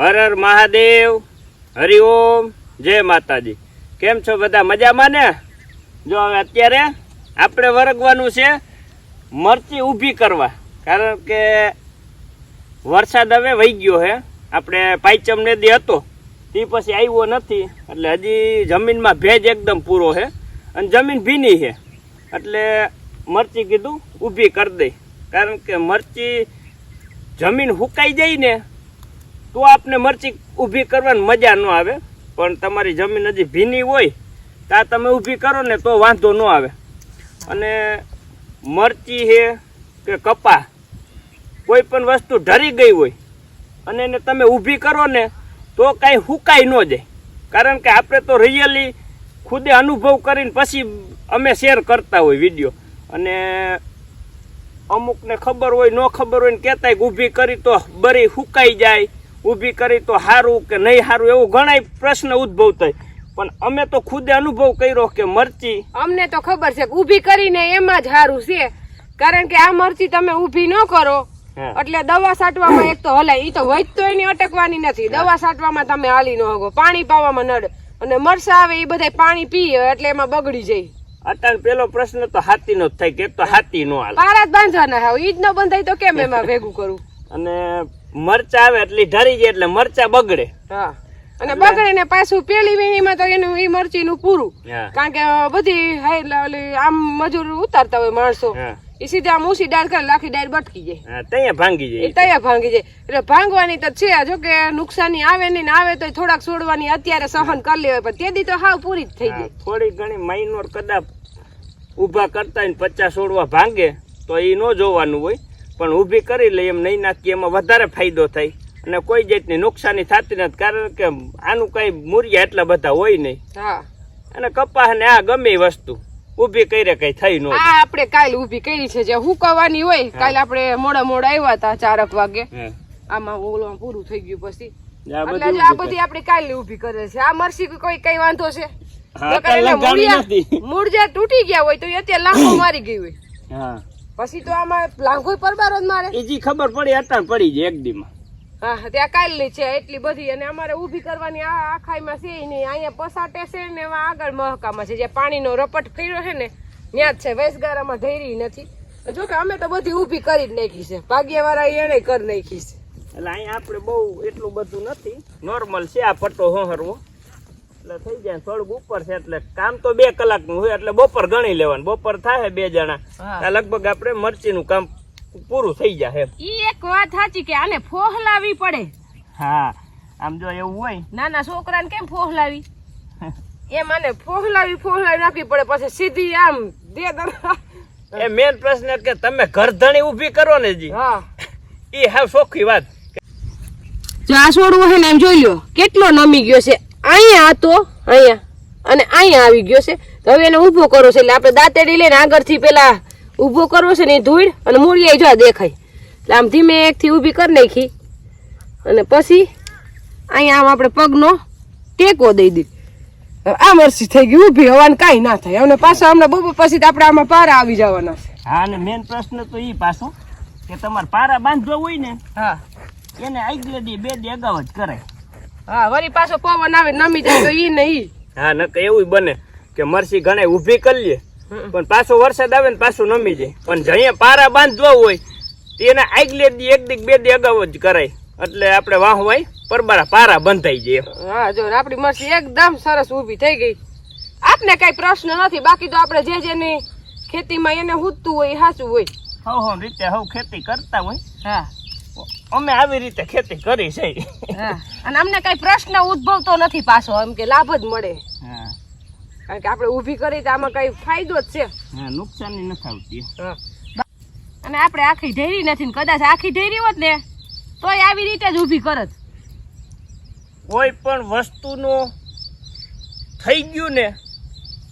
હર હર મહાદેવ. હરિઓમ જય માતાજી. કેમ છો બધા? મજામાં ને? જો હવે અત્યારે આપણે વરગવાનું છે મરચી ઊભી કરવા. કારણ કે વરસાદ હવે વહી ગયો હે. આપણે પાંચમ ને દી હતો. તે પછી આવ્યો નથી. એટલે હજી જમીનમાં ભેજ એકદમ પૂરો છે અને જમીન ભીની છે એટલે મરચી કીધું ઊભી કરી દઈ કારણ કે મરચી જમીન હુકાઈ જાય ને તો આપને મરચી ઊભી કરવાની મજા ન આવે. પણ તમારી જમીન હજી ભીની હોય ત્યાં તમે ઊભી કરો ને તો વાંધો ન આવે. અને મરચી છે કે કપા, કોઈ પણ વસ્તુ ઢરી ગઈ હોય અને એને તમે ઊભી કરો ને તો કાંઈ હુકાઈ ન જાય. કારણ કે આપણે તો રિયલી ખુદે અનુભવ કરીને પછી અમે શેર કરતા હોય વીડિયો. અને અમુકને ખબર હોય, ન ખબર હોય ને કહેતા ઊભી કરી તો બરી હુકાઈ જાય. ઊભી કરી તો સારું કે નહીં સારું એવું ઘણાય પ્રશ્ન ઉદ્ભવ થાય. પણ અમે તો ખુદે અનુભવ કર્યો કે મરચી અમને તો ખબર છે કે ઊભી કરીને એમાં જ સારું છે. કારણ કે આ મરચી તમે ઊભી ન કરો. એટલે દવા છાંટવામાં એક તો હલાય ઈ તો વધતો એની અટકવાની નથી. દવા છાંટવામાં તમે હાલી ન હગો પાણી પાવામાં નડે. અને મરસા આવે એ બધા પાણી પીએ એટલે એમાં બગડી જાય. અત્યારે પેલો પ્રશ્ન તો હાથીનો જ થાય કે તો હાથી નો હાલ. પારા જ બાંધવાના હાવ. ઈ જ ન બંધાય તો કેમ એમાં ભેગું કરું? અને મરચા આવે એટલે ઢરી જાય એટલે મરચા બગડે. હા. અને બગડે ને પાછું પેલી વીણીમાં તો એનું મરચી નું પૂરું. કારણ કે બધી હાઈ આમ મજૂર ઉતારતા હોય માણસો. એ સીધા આમ ઊંચી ડાળ કરે લાખી ડાળ બટકી જાય. ત્યાં ભાંગી એ જાય તૈયાર ભાંગી જાય. એટલે ભાંગવાની તો છે જો કે નુકસાની આવે નહીં ને આવે તો થોડાક છોડવાની અત્યારે સહન કરી લેવાય પણ તે દી તો હાવ પૂરી જ થઈ જાય થોડી ઘણી માઇનોર કદાચ ઊભા કરતા ને પચાસ છોડવા ભાંગે તો એ ન જોવાનું હોય. પણ ઊભી કરી લઈએ એમ નહીં નાખીએ એમાં વધારે ફાયદો થાય. અને કોઈ જાતની નુકસાની થતી નથી કારણ કે આનું કઈ મૂર્યા એટલા બધા હોય નહીં. અને કપાસ ને આ ગમે વસ્તુ. ઊભી કરે કઈ થઈ નો આ આપણે કાલ ઊભી કરી છે જે હુકવાની હોય કાલ આપણે મોડા મોડા આવ્યા હતા ચારક વાગે. આમાં ઓલું પૂરું થઈ ગયું પછી. આ એટલે આ બધી આપણે કાલે ઊભી કરે છે. આ મરસી કોઈ કઈ વાંધો છે. મૂળજા તૂટી ગયા હોય તો અત્યારે લાંબો મારી ગઈ હોય. હા. પછી તો આમાં લાંઘો પરબારો જ મારે. એ જી ખબર પડી અત્યારે પડી જાય એક દીમાં. હા ત્યાં કાલની છે એટલી બધી અને અમારે ઊભી કરવાની આ આખાઈમાં છે નહીં. અહીંયા પસાટે છે ને એમાં આગળ મહકામાં છે. જે પાણીનો રપટ કર્યો છે ને ત્યાં જ છે. વૈસગારામાં ધૈરી નથી. જો કે અમે તો બધી ઊભી કરી જ નાખી છે. ભાગ્યવાળા એને કરી નાખી છે. એટલે અહીંયા આપણે બહુ એટલું બધું નથી. નોર્મલ છે આ પટ્ટો હોહરવો. એટલે થઈ જાય થોડુંક ઉપર છે એટલે કામ તો બે કલાકનું હોય એટલે બપોર ગણી લેવાનું. બપોર થાય બે જણા. લગભગ આપણે મરચીનું કામ પૂરું થઈ જાય ઈ એક વાત સાચી કે આને ફોહલાવી પડે. હા આમ જો એવું હોય. નાના છોકરાને કેમ ફોહલાવી? એમ આને ફોહલાવી ફોહલાવી નાખવી પડે પછી સીધી આમ દે. એ મેન પ્રશ્ન કે તમે ઘરધણી ઊભી કરો ને જી. હા. એ હાવ સોખી વાત. જો આ છોડવું હે ને એમ જોઈ લ્યો કેટલો નમી ગયો છે. અહીંયા હતો અહીંયા. અને અહીંયા આવી ગયો છે. તો હવે એને ઊભો કરો છે એટલે આપણે દાંતેડી લઈને આગળથી પેલા ઊભો કરવો છે ને એ ધૂળ અને મૂળિયા જો દેખાય. એટલે આમ ધીમે એકથી ઊભી કરી નાખી. અને પછી અહીંયા આમ આપણે પગનો ટેકો દઈ દીધી આ મરસી થઈ ગઈ ઊભી હવાને કાંઈ ના થાય. અને પાછા હમણાં બપોર પછી આપણે આમાં પારા આવી જવાના છે. હા અને મેન પ્રશ્ન તો એ પાછો કે તમારે પારા બાંધવા હોય ને હા. એને આગલે દી બે દી અગાઉ જ કરાય. હા વળી પાછો પવન આવે નમી જાય તો ઈ નહીં હા નકર એવું બને કે મરસી ઘણે ઊભી કરી લે. પણ પાછો વરસાદ આવે ને પાછું નમી જાય. પણ જઈએ પારા બાંધવા હોય એને આગલે દી એક દી બે દી અગાઉ જ કરાય. એટલે આપણે વાહ વાય પરબારા પારા બંધાઈ જાય હા જો ને આપણી મરસી એકદમ સરસ ઊભી થઈ ગઈ. આપને કઈ પ્રશ્ન નથી બાકી તો આપણે જે જેની ખેતીમાં એને હૂતું હોય સાચું હોય. હો હો રીતે હવ ખેતી કરતા હોય. હા. અમે આવી રીતે ખેતી કરી છે. અને અમને કઈ પ્રશ્ન ઉદ્ભવતો નથી પાછો એમ કે લાભ જ મળે. કારણ કે આપણે ઊભી કરી તો આમાં કઈ ફાયદો જ છે. નુકસાની નથી આવતી. અને આપણે આખી ઢેરી નથી ને કદાચ આખી ઢેરી હોત ને તોય આવી રીતે જ ઊભી કરત. કોઈ પણ વસ્તુનું થઈ ગયું ને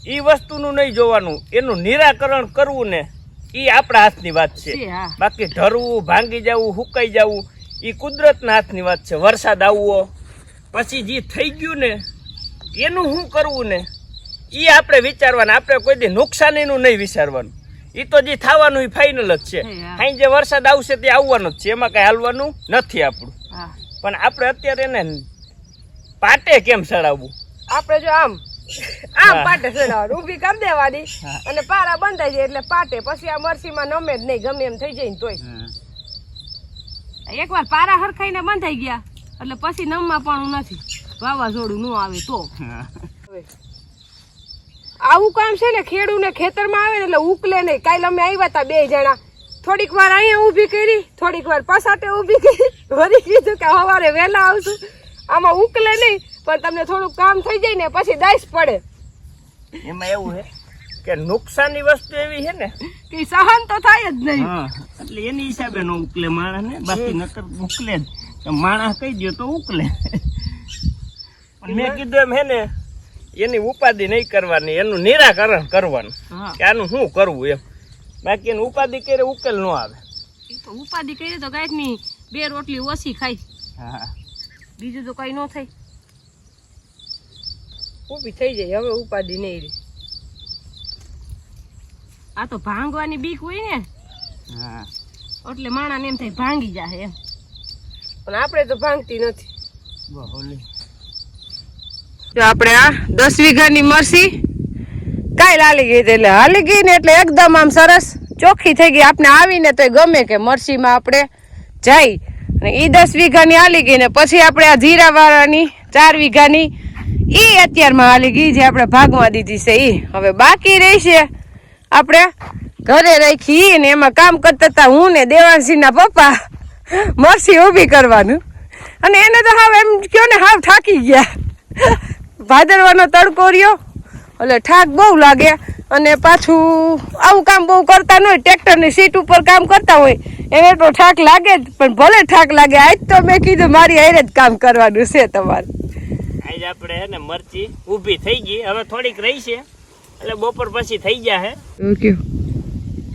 એ વસ્તુનું નહીં જોવાનું. એનું નિરાકરણ કરવું ને એ આપણા હાથની વાત છે. બાકી ઢરવું ભાંગી જવું હુકાઈ જવું એ કુદરતના હાથની વાત છે. વરસાદ આવવો પછી જે થઈ ગયું ને એનું શું કરવું ને? એ આપણે વિચારવાનું. આપણે કોઈ દી નુકસાનીનું નહીં વિચારવાનું. એ તો જે થવાનું એ ફાઇનલ જ છે. અહીં જે વરસાદ આવશે તે આવવાનો જ છે. એમાં કઈ હાલવાનું નથી આપણું. પણ આપણે અત્યારે એને પાટે કેમ ચડાવવું આપણે જો આમ આમ પાટે ચડાવવાનું ઊભી કરી દેવાની. અને પારા બંધાઈ જાય એટલે પાટે. પછી આ મરસીમાં નમે જ નહીં ગમે એમ થઈ જાય ને તોય. એકવાર પારા હરખાઈને બંધાઈ ગયા એટલે પછી નમમાં પણ નથી. વાવાઝોડું ન આવે તો. આવું કામ છે ને ખેડૂ ને ખેતરમાં આવે ને એટલે ઉકલે નહીં. કાલે અમે આવ્યા હતા બે જણા. થોડીક વાર અહીંયા ઊભી કરી થોડીક વાર પસાટે ઊભી કરી. વળી કીધું કે સવારે વહેલા આવશું. આમાં ઉકલે નહીં. પણ તમને થોડુંક કામ થઈ જાય ને પછી દાઈસ પડે. એમાં એવું છે કે નુકસાનની વસ્તુ એવી છે ને. કે સહન તો થાય જ નહીં. એટલે એની હિસાબે નો ઉકલે માણસ ને. બાકી નકર ઉકલે જ. માણસ કહી દો તો ઉકલે. મેં કીધું એમ હે ને એની ઉપાધિ નહીં કરવાની એનું નિરાકરણ કરવાનું. કે આનું શું કરવું એમ. બાકી એની ઉપાધિ કરે ઉકેલ ન આવે. તો ઉપાધિ કરી તો ગાયકની બે રોટલી ઓછી ખાઈ હા. બીજું તો કઈ ન થાય. ઊભી થઈ જાય હવે ઉપાડી નહીં રહી. આ તો ભાંગવાની બીક હોય ને હા. એટલે માણાને એમ થાય ભાંગી જાય એમ. પણ આપણે તો ભાંગતી નથી. જો આપણે આ દસ વીઘાની મરસી કાંઈ લાલી ગઈ એટલે હાલી ગઈ ને એટલે એકદમ આમ સરસ ચોખ્ખી થઈ ગઈ. આપણે આવીને તો ગમે કે મરસીમાં આપણે જઈ. અને એ દસ વીઘાની હાલી ગઈ ને પછી આપણે આ જીરાવાળાની ચાર વીઘાની એ અત્યારમાં હાલી ગઈ જે આપણે ભાગમાં દીધી છે એ હવે બાકી રહી છે આપણે ઘરે રાખી ને એમાં કામ કરતા હતા હું ને દેવાંશીના પપ્પા. મરસી ઊભી કરવાનું. અને એને તો હાવ એમ કયો ને હાવ થાકી ગયા. ભાદરવાનો તડકો રહ્યો. એટલે થાક બહુ લાગે. અને પાછું આવું કામ બહુ કરતા ન હોય, ટ્રેક્ટરની સીટ ઉપર કામ કરતા હોય, એને તો થાક લાગે જ. પણ ભલે થાક લાગે, આજ તો મેં કીધું મારી હારે જ કામ કરવાનું છે તમારે. આજ આપણે હે ને મરચી ઊભી થઈ ગઈ. હવે થોડીક રહી છે. એટલે બપોર પછી થઈ જાય ઓકે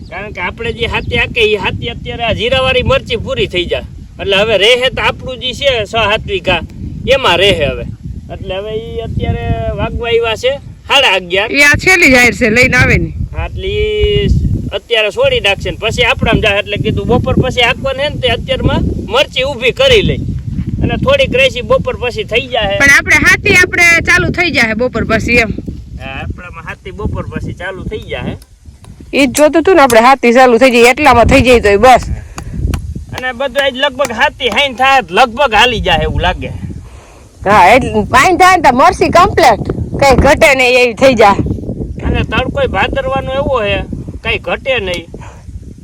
કારણ કે આપણે જે હાથી આકે એ હાથી અત્યારે આ જીરાવાળી મરચી પૂરી થઈ જાય. એટલે હવે રહે તો આપણું જે છે છ સાત વીઘા એમાં રહે હવે. એટલે હવે એ અત્યારે વાગવા આવ્યા છે સાડા અગિયાર. એ આ છેલ્લી જાહેર છે લઈને આવે ને. એટલે અત્યારે છોડી નાખશે ને. પછી આપણામાં જાય એટલે કીધું બપોર પછી આખવાને હે ને તે અત્યારમાં મરચી ઊભી કરી લઈ. અને થોડીક ક્રેસી બપોર પછી થઈ જાય. પણ આપણે હાથી આપણે ચાલુ થઈ જાય બપોર પછી એમ. આપણામાં હાથી બપોર પછી ચાલુ થઈ જાય. એ જ જોતું હતું ને આપણે હાથી ચાલુ થઈ જાય એટલામાં થઈ જાય તો બસ. અને બધું આજ લગભગ હાથી હાઈન થાય લગભગ હાલી જાય એવું લાગે. હા એટલે પાણી થાય તો મરસી કમ્પ્લેટ કઈ ઘટે નહીં એવી થઈ જાય. અને તડકો ભાદરવાનો એવો હે કઈ ઘટે નહીં.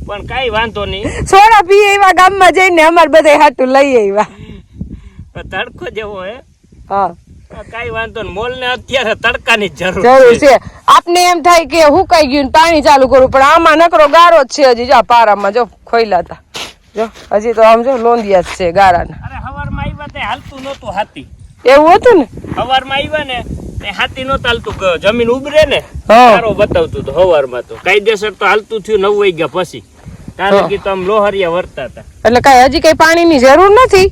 પણ કઈ વાંધો નહીં. સોડા પીએ એવા ગામમાં જઈને અમારે બધા હાટું લઈ આવ્યા. તડકો જેવો હે? હા. કાંઈ વાંધો નહીં. મોલને અત્યારે તડકાની જરૂર જરૂર છે. છે. આપને એમ થાય કે હુકાઈ ગયું પાણી ચાલુ કરવું પણ આમાં નકરો ગારો જ છે હજી. જો પારામાં જો ખોઈલા હતા જો હજી તો આમ જો લોંધિયા જ છે ગારાના. અરે હવારમાં આવ્યા તે હાલતું નહોતું હાથી. એવું હતું ને? હવારમાં આવ્યા ને તે હાથી નહોતું હાલતું જમીન ઉભરે ને. સારો બતાવતું હતું હવારમાં તો. કાયદેસર તો હાલતું થયું નવ વાગ્યા પછી. કારણ કે તો આમ લોહરિયા વર્તા હતા એટલે કઈ હજી કઈ પાણીની જરૂર નથી?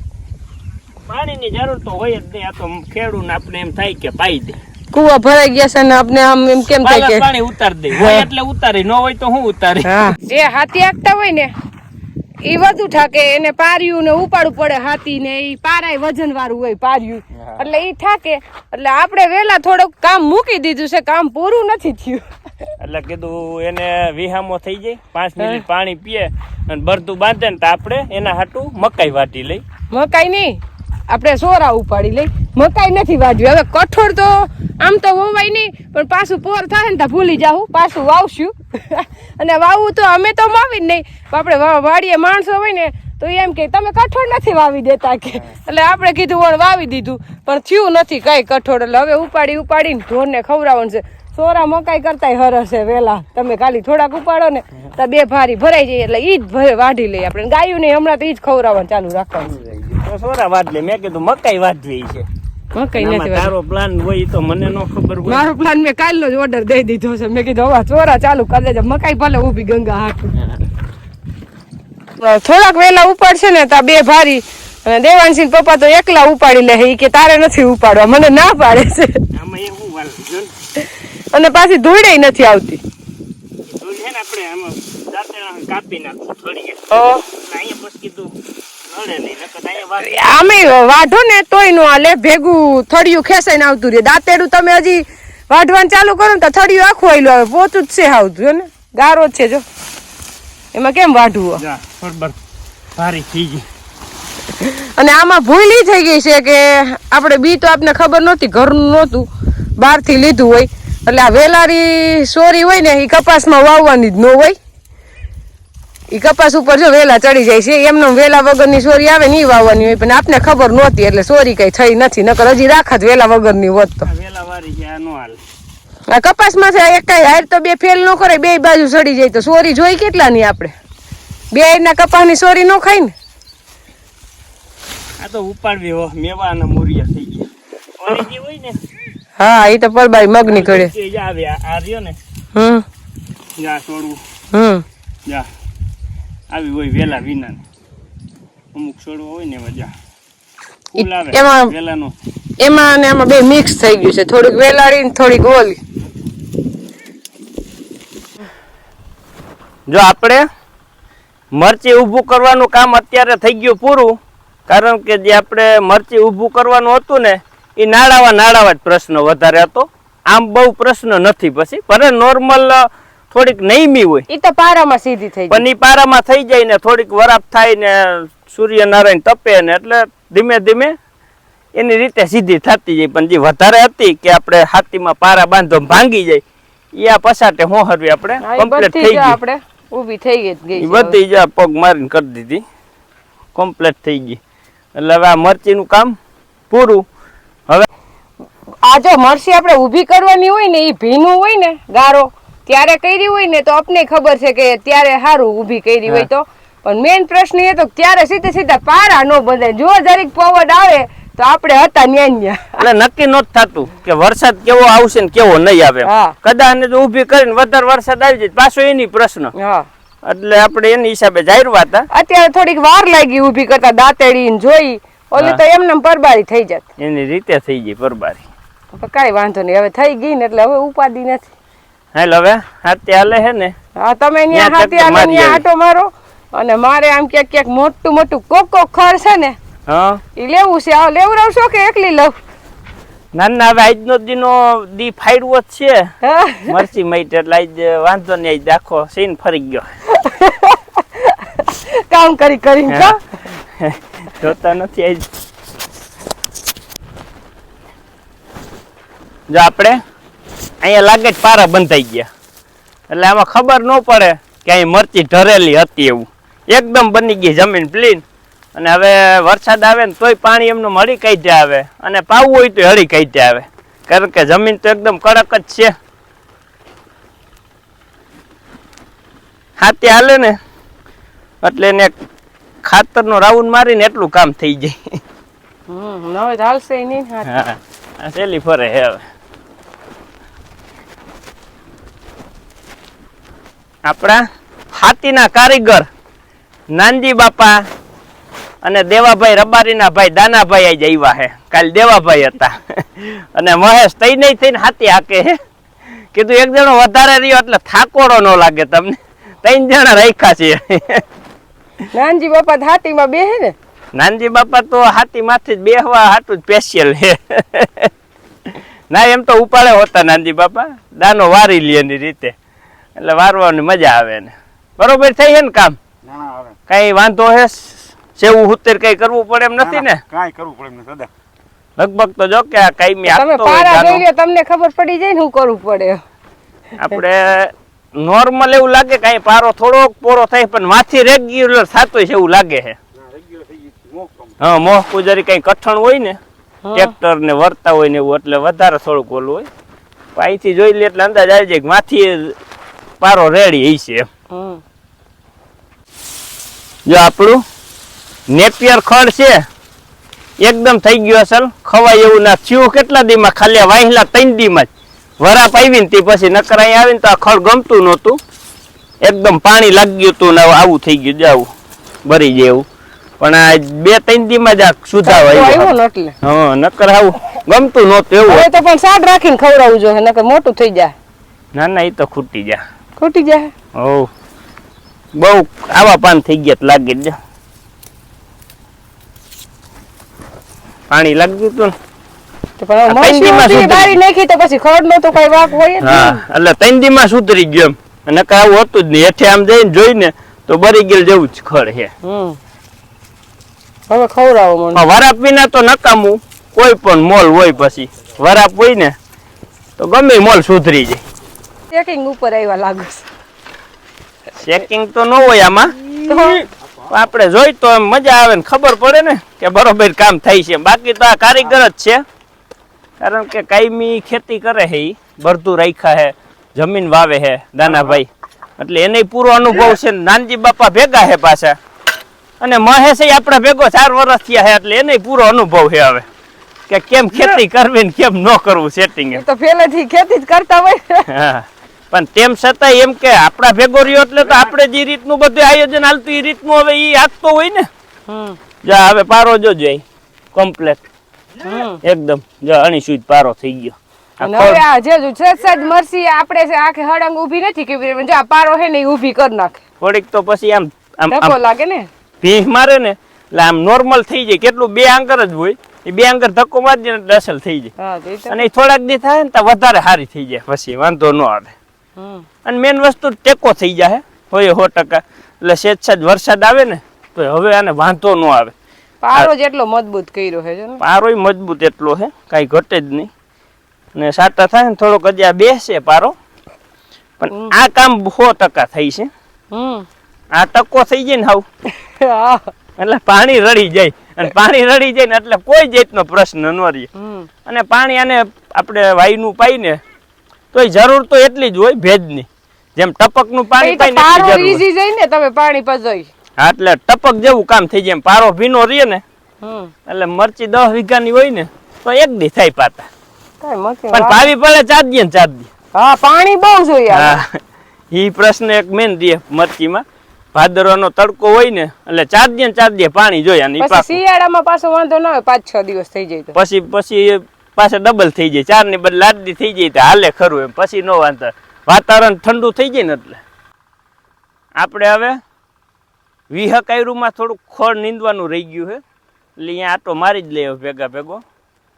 પાણીની જરૂર તો હોય જ નહીં. આ તો ખેડૂત આપણે એમ થાય કે પાઈ દે. કુવા ભરાઈ ગયા છે ને આપણે આમ એમ કેમ થાય કે પાણી ઉતાર દે. હોય એટલે ઉતારી ન હોય તો હું ઉતારી? જે હાથી આગતા હોય ને એ વધુ ઠાકે એને પાર્યું ને ઉપાડવું પડે હાથી ને એ પારાય વજન વાળું હોય પાર્યું. એટલે એ ઠાકે એટલે આપણે વેલા થોડુંક કામ મૂકી દીધું છે. કામ પૂરું નથી થયું. એટલે કીધું એને વિહામો થઈ જાય. પાંચ મિનિટ પાણી પીએ અને બરતું બાંધે ને તો આપણે એના હાટું મકાઈ વાટી લઈ. મકાઈ નહીં. આપણે સોરા ઉપાડી લઈ. મકાઈ નથી વાજ્યું. હવે કઠોળ તો આમ તો વવાય નહીં, પણ પાછું પોર થાય ને તો ભૂલી જાઉં પાછું વાવશું. અને વાવવું તો અમે તો વાવી જ નહીં આપણે વાડીએ માણસો હોય ને, તો એમ કે, તમે કઠોળ નથી વાવી દેતા કે. એટલે આપણે કીધું વણ વાવી દીધું. પણ થયું નથી કઈ કઠોળ. એટલે હવે ઉપાડી, ઉપાડીને ઢોરને ખવડાવવાનું છે. સોરા મકાઈ કરતા હરસે વેલા. તમે ખાલી થોડાક ઉપાડો ને, તો બે ભારી ભરાઈ જાય. એટલે એ જ વાઢી લઈએ આપણે. ગાયું નહીં હમણાં તો એ જ ખવડાવવાનું ચાલુ રાખવાનું. તો સોરા વાજલે મેં કીધું મકાઈ વાટવી છે. મકાઈ નથી તારો પ્લાન હોય તો મને ન ખબર હોય. મારો પ્લાન મેં કાલનો જ ઓર્ડર દઈ દીધો છે. મેં કીધું હવા ચોરા ચાલુ કરી દેજો. મકાઈ ભલે ઊભી ગંગા હાટું. થોડાક વેલા ઉપાડશે ને તા બે ભારી અને દેવાનસિંહ પપ્પા તો એકલા ઉપાડી લે કે તારે નથી ઉપાડવા. મને ના પાડે છે. અને પાછી ધૂળે નથી આવતી. ધૂળ છે ને આપણે આમાં કાપી નાખું થોડી અહીંયા બસ કીધું આમે વાઢો ને તોય નો હાલે. ભેગું થળિયું ખેસાઈને આવતું રહે. દાંતેડું તમે હજી વાઢવાનું ચાલુ કરો ને તો થળિયું આખું આવેલું આવે. પોચું જ છે આવતું જો ને? ગારો જ છે જો. એમાં કેમ વાઢવું જા ભારી થઈ ગઈ. અને આમાં ભૂલ ઈ થઈ ગઈ છે કે આપણે બી તો આપને ખબર નહોતી ઘરનું નહોતું બહારથી લીધું હોય. એટલે આ વેલારી સોરી હોય ને એ કપાસમાં વાવવાની જ ન હોય. એ કપાસ ઉપર જો વેલા ચડી જાય છે એમનો વેલા વગરની સોરી આવે ને એ વાવવાની હોય પણ આપને ખબર નહોતી એટલે સોરી કઈ થઈ નથી નકર હજી રાખત વેલા વગરની હોત તો. આ કપાસમાં છે એક હાર તો બે ફેલ ન કરે બે બાજુ ચડી જાય તો સોરી જોઈ કેટલા ની આપણે? બે હારના કપાસની સોરી ન ખાય ને? આ તો ઉપાડવી હો મેવા અને મુરિયા થઈ ગયા. હોય ને? હા એ તો પરબાઈ મગની કરે આવે આ રહ્યો ને? હમ. જા છોડવું. હમ. જા. આવી હોય વેલા વિના અમુક છોડવા હોય ને મજા ફૂલ આવે એમાં- વેલાનો. એમાં અને આમાં બે મિક્સ થઈ ગયું છે. થોડીક વેલાળી ને થોડીક ઓલી. જો આપણે મરચી ઊભું કરવાનું કામ અત્યારે થઈ ગયું પૂરું કારણ કે જે આપણે મરચી ઊભું કરવાનું હતું ને એ નાળાવા નાડાવા જ પ્રશ્ન વધારે હતો. આમ બહુ પ્રશ્ન નથી પછી. પણ નોર્મલ થોડીક નઈમી હોય. એ તો પારામાં સીધી થઈ પણ એ પારામાં થઈ જાય ને થોડીક વરાપ થાય ને સૂર્યનારાયણ તપે ને એટલે ધીમે ધીમે એની રીતે સીધી થતી જાય. પણ જે વધારે હતી કે આપણે હાથીમાં પારા બાંધો ભાંગી જાય એ આ પસાટે હોહરવી આપણે કમ્પ્લીટ થઈ ગઈ. આપણે ઊભી થઈ ગઈ બધી જ પગ મારીને કરી દીધી. કમ્પ્લીટ થઈ ગઈ. એટલે હવે આ મરચીનું કામ પૂરું. હવે આ જો મરસી આપણે ઊભી કરવાની હોય ને એ ભીનું હોય ને ગારો ત્યારે કરી હોય ને તો આપને ખબર છે કે ત્યારે સારું ઊભી કરી હોય તો. પણ મેઇન પ્રશ્ન એ તો ત્યારે સીધે સીધા પારા ન બંધાય જો જરીક પવન આવે તો આપણે હતા ન્યા. એટલે નક્કી નહોતું થતું કે વરસાદ કેવો આવશે ને કેવો નહીં આવે. હા. કદાચ જો ઊભી કરીને વધારે વરસાદ આવી જાય પાછો એની પ્રશ્ન. હા. એટલે આપણે એની હિસાબે જાહેરવા હતા. અત્યારે થોડીક વાર લાગી ઊભી કરતા દાંતેડી જોઈ. ઓલી તો એમને પરબારી થઈ જાત. એની રીતે થઈ ગઈ પરબારી. કાંઈ વાંધો નહીં. હવે થઈ ગઈ ને એટલે હવે ઉપાધિ નથી. હાલ હવે હાથે હાલે હે ને? હા તમે ન્યા હાથી આલો ન્યા આટો મારો. અને મારે આમ ક્યાંક ક્યાંક મોટું મોટું કોક ખર છે ને હા? એ લેવું છે. આ લેવડાવશો કે એકલી લઉં? ના ના હવે આજનો દીનો દી ફાડવો જ છે. હા? મરચી મઈટ એટલે આજ વાંધો નહીં આજ આખો સીન ફરી ગયો. કામ કરી કરી જોતા નથી આજ. જો આપણે. અહીંયા લાગે જ પારા બંધાઈ ગયા. એટલે આમાં ખબર ન પડે કે અહીં મરચી ઢરેલી હતી એવું. એકદમ બની ગઈ જમીન પ્લીન. અને હવે વરસાદ આવે ને તોય પાણી એમનું હળી કાઢ્યા આવે. અને પાવું હોય તો હળી કાઢ્યા આવે. કારણ કે જમીન તો એકદમ કડક જ છે. હાથે હાલે ને એટલે એને ખાતરનો રાઉન્ડ મારીને એટલું કામ થઈ જાય. હમ નવે હાલશે નહીં હા સેલી ફરે હે હવે. આપણા હાથીના કારીગર નાનજી બાપા અને દેવાભાઈ રબારીના ભાઈ દાનાભાઈ આજ આવ્યા હે. કાલ દેવાભાઈ હતા. અને મહેશ તઈ નહીં થઈને હાથી હાકે હે. કીધું એક જણો વધારે રહ્યો એટલે થાકોડો ન લાગે તમને. ત્રણ જણા રાખ્યા છે નાનજી બાપા હાથીમાં બેહે ને? નાનજી બાપા તો હાથી માથે જ બેહવા હાટું સ્પેશિયલ હે. ના એમ તો ઉપાડે હોતા નાનજી બાપા. દાનો વારી લે એની રીતે. એટલે વારવાની મજા આવે ને. બરોબર થઈ છે ને કામ? ના ના હવે કઈ વાંધો હે? સેવું હુતેર કઈ કરવું પડે એમ નથી ને કઈ કરવું પડે એમ નથી લગભગ તો જો કે આ કાયમી આપતો હોય પારા જોઈ લ્યો તમને ખબર પડી જાય ને હું કરવું પડે. આપણે નોર્મલ એવું લાગે કે પારો થોડોક પોરો થાય પણ માથી રેગ્યુલર થતો છે એવું લાગે છે રેગ્યુલર થઈ ગયું મોક કામ હા મોહ પૂજારી કઈ કઠણ હોય ને. ટ્રેક્ટર ને વરતા હોય ને એવું એટલે વધારે થોડુંક ઓલું હોય. અહીંથી જોઈ લે એટલે અંદાજ આવી જાય કે માથી પારો રેડી એ છે. જો આપણું નેપિયર ખડ છે એકદમ થઈ ગયું અસલ. ખવાય એવું ના થયું. કેટલા દીમાં? ખાલી વાહિલા ત્રણ દીમાં જ. વરાપ આવી ને તે પછી નકર અહીં આવીને તો આ ખડ ગમતું નહોતું. એકદમ પાણી લાગી ગયું હતું ને આવું થઈ ગયું જાવું ભરી જાય એવું પણ આ બે ત્રણ દીમાં જ આ સુધારો તો આવ્યો. હા નકર આવું ગમતું નહોતું એવું. તો પણ સાડ રાખીને ખવડાવવું જોઈએ નકર મોટું થઈ જાય. ના ના એ તો ખૂટી જા ખૂટી જાય. ઓ બહુ આવા પાન થઈ ગયા લાગી જ પાણી લાગ્યું હતું નો. તો બરી ગયેલ જેવું જ ખડ છે. હવે ખવડાવો મને. વરાપ વિના તો નકામું. કોઈ પણ મોલ હોય પછી. વરાપ હોય ને તો ગમે મોલ સુધરી જાય. ચેકિંગ ઉપર આવ્યા લાગુ ચેકિંગ તો ન હોય આમાં. આપણે જોઈ તો એમ મજા આવે ને ખબર પડે ને કે બરોબર કામ થાય છે. બાકી તો આ કારીગર જ છે. કારણ કે કાયમી ખેતી કરે છે ઈ. ભરતું રાખ્યા હે જમીન વાવે હે દાનાભાઈ એટલે એને પૂરો અનુભવ છે નાનજી બાપા ભેગા હે પાછા. અને મહેશ આપણે ભેગો ચાર વર્ષ થયા હે એટલે એને પૂરો અનુભવ છે હવે. કે કેમ ખેતી કરવી ને કેમ ન કરવું સેટિંગ તો પહેલેથી ખેતી જ કરતા હોય. હા. પણ તેમ છતાંય એમ કે આપણા ભેગો રહ્યો એટલે તો આપણે જે રીતનું બધું આયોજન હાલતું એ રીતનું હવે એ આગતો હોય ને. જા હવે પારો જો અહીં. કમ્પ્લેટ એકદમ. જો અણી સુઈ પારો થઈ ગયો. હવે આ જે સજ મરસી આપણે આખે હળંગ ઊભી નથી જો આ પારો હે ને ઊભી કરી નાખે. થોડીક તો પછી આમ આમ લાગે ને? ભીંસ મારે ને એટલે આમ નોર્મલ થઈ જાય. કેટલું બે આંકર જ હોય. એ બે આંકર ધક્કો મારી ને એટલે થઈ જાય. અને થોડાક દી થાય ને તો વધારે સારી થઈ જાય. પછી વાંધો ન આવે. અને મેન વસ્તુ ટેકો થઈ જાય હોય સો ટકા. એટલે સેજ સેજ વરસાદ આવે ને તો હવે આને વાંધો ન આવે. પારો જેટલો મજબૂત કર્યો છે પારો મજબૂત એટલો છે કાંઈ ઘટે જ નહીં. ને સાટા થાય ને થોડોક હજી બેસે પારો. પણ આ કામ સો ટકા થઈ છે. આ ટકો થઈ જાય ને હાવ. એટલે પાણી રડી જાય. અને પાણી રડી જાય ને એટલે કોઈ જાતનો પ્રશ્ન ન રહે. અને પાણી આને આપણે વાયુનું પાઈને તોય જરૂર તો એટલી જ હોય ભેજની. જેમ ટપકનું પાણી પાઈ તો પારો ઈઝી જાય ને તમે પાણી પજોઈ હા એટલે ટપક જેવું કામ થઈ જાય પારો ભીનો રહે ને એટલે મરચી દસ વીઘાની હોય ને તો એક દી થાય પાતા. પણ પાવી પડે ચાર દી ને ચાર દી. હા પાણી બહુ જોઈએ. હા. ઈ પ્રશ્ન એક મેન રહે મરચીમાં. ભાદરવાનો તડકો હોય ને એટલે ચાર દી ચાર દી પાણી જોઈએ અને પછી શિયાળામાં પાછો વાંધો ના હોય પાંચ છ દિવસ થઈ જાય તો. પછી પછી પાછા ડબલ થઈ જાય ચારની બદલે આટલી થઈ જાય તો હાલે ખરું એમ. પછી નો વાંધો. વાતાવરણ ઠંડુ થઈ જાય ને એટલે. આપણે હવે વિહકાયરુમાં થોડુંક ખોળ નીંદવાનું રહી ગયું છે. એટલે અહીંયા આટો મારી જ લઈએ ભેગા ભેગો.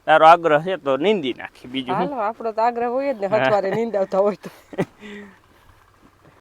તારો આગ્રહ છે તો નીંદી નાખી બીજું. આપણો તો આગ્રહ હોય જ ને હથવારે નીંદાવતા હોય તો.